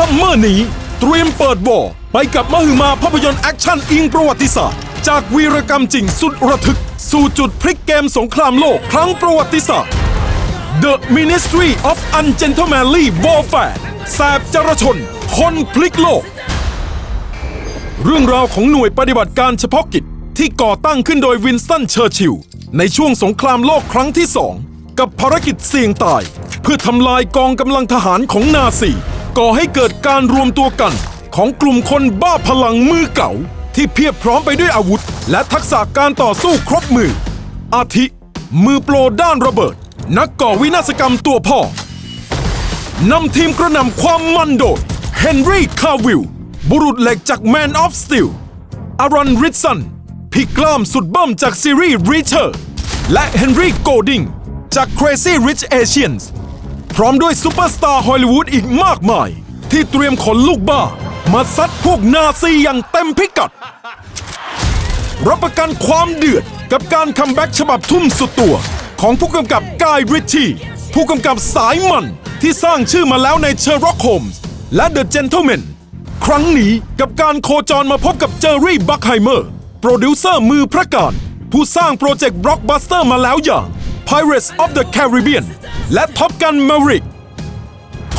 ซัมเมอร์นี้ เตรียมเปิดวอร์ไปกับมหึมาภาพยนตร์แอคชั่นอิงประวัติศาสตร์ จากวีรกรรมจริงสุดระทึก สู่จุดพลิกเกมสงครามโลกครั้งประวัติศาสตร์ The Ministry of Ungentlemanly Warfare แสบจรชน คนพลิกโลก เรื่องราวของหน่วยปฏิบัติการเฉพาะกิจ ที่ก่อตั้งขึ้นโดยวินสตันเชอร์ชิลในช่วงสงครามโลกครั้งที่สอง กับภารกิจเสี่ยงตาย เพื่อทำลายกองกำลังทหารของนาซี ก่อให้เกิดการรวมตัวกันของกลุ่มคนบ้าพลังมือเก่า ที่เพียบพร้อมไปด้วยอาวุธ และทักษะการต่อสู้ครบมือ อาทิ มือโปรด้านระเบิด นักก่อวินาศกรรมตัวพ่อนำทีมกระหน่ำความมันโดยเฮนรี่คาวิลบุรุษเหล็กจาก Man of Steel อารอนริดสันพี่กล้ามสุดเบิ้มจากซีรีส์ Reacher และเฮนรี่โกดิงจาก Crazy Rich Asians ร้อมด้วยซูเปอร์สตาร์ฮอลลีวูดอีกมากมาย ที่เตรียมขนลูกบ้า มาซัดพวกนาซีอย่างเต็มพิกัด รับประกันความเดือดกับการคัมแบ็กฉบับทุ่มสุดตัว ของผู้กำกับกายริชชี่ผู้กำกับสายมันที่สร้างชื่อมาแล้วในเชอร์ร็อกโฮมส์และเดอะเจน t l e แมนครั้งนี้กับการโคจรมาพบกับเจอรี่บัคไฮเมอร์ โปรดิวเซอร์มือพระการ ผู้สร้างโปรเจกต์บล็อกบัสเตอร์มาแล้วอย่าง Pirates of the Caribbean และท็อปกันมาริก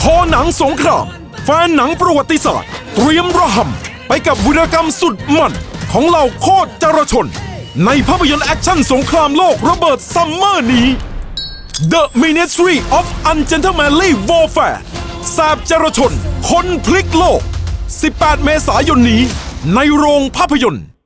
คอหนังสงคราม แฟนหนังประวัติศาสตร์ เตรียมระหำไปกับวิรกรรมสุดมันของเหล่าโคตรจรชน ในภาพยนตร์แอคชั่นสงครามโลกระเบิดซัมเมอร์นี้ The Ministry of Ungentlemanly Warfare แสบจรชน คนพลิกโลก 18 เมษายนนี้ ในโรงภาพยนตร์